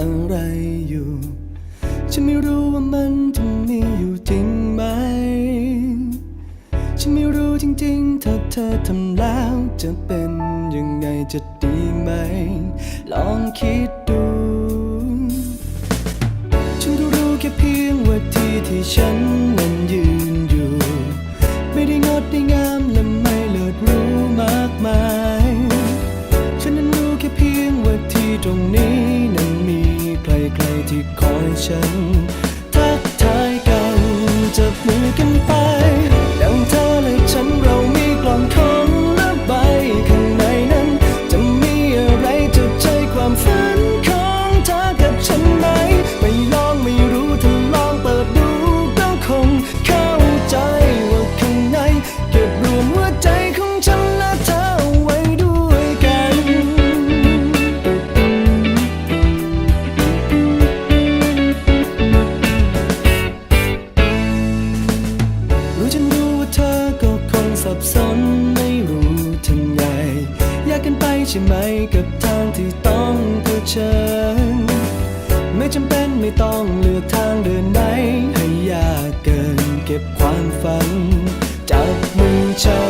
อะไรอยู่ ฉันไม่รู้ว่ามันจะมีอยู่จริงไหม ฉันไม่รู้จริงๆ ถ้าเธอทำแล้วจะเป็นยังไงจะดีไหม ลองคิดดู ฉันก็รู้แค่เพียงว่าที่ที่ฉันนั้นยืนอยู่ ไม่ได้งดได้งามและไม่เลิศรู้มากมาย ฉันนั้นรู้แค่เพียงว่าที่ตรงนี้ ฉันทักทายกันจับมือกันไป ใช่ไหมกับทางที่ต้องเผชิญ ไม่จำเป็นไม่ต้องเลือกทางเดินไหนให้ยากเกินเก็บความฝัน จับมือฉัน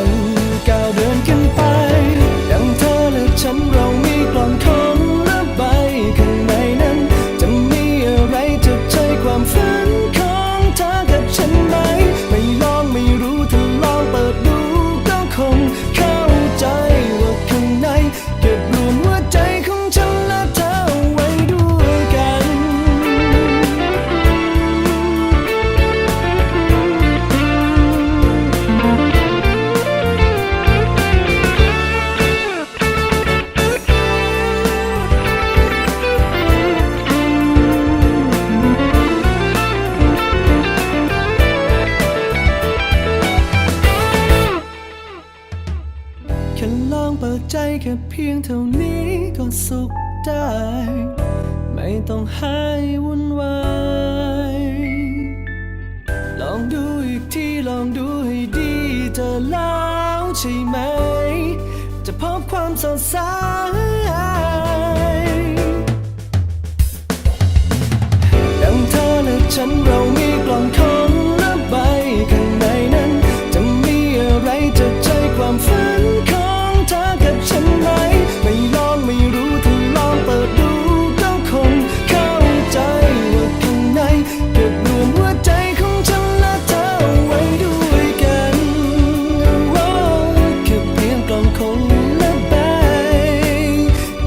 ค่ลองเปิดใจแค่เพียงเท่านี้ก็สุขได้ ไม่ต้องให้วุ่นวาย ลองดูอีกทีลองดูให้ดีเจะแล้วใช่ไหม จะพบความสดใสดังเธอและฉันเรามี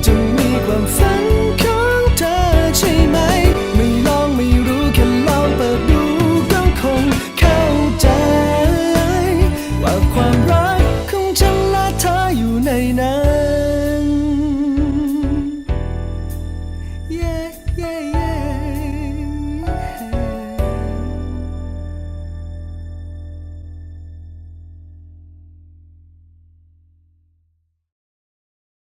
จะมีความฝัน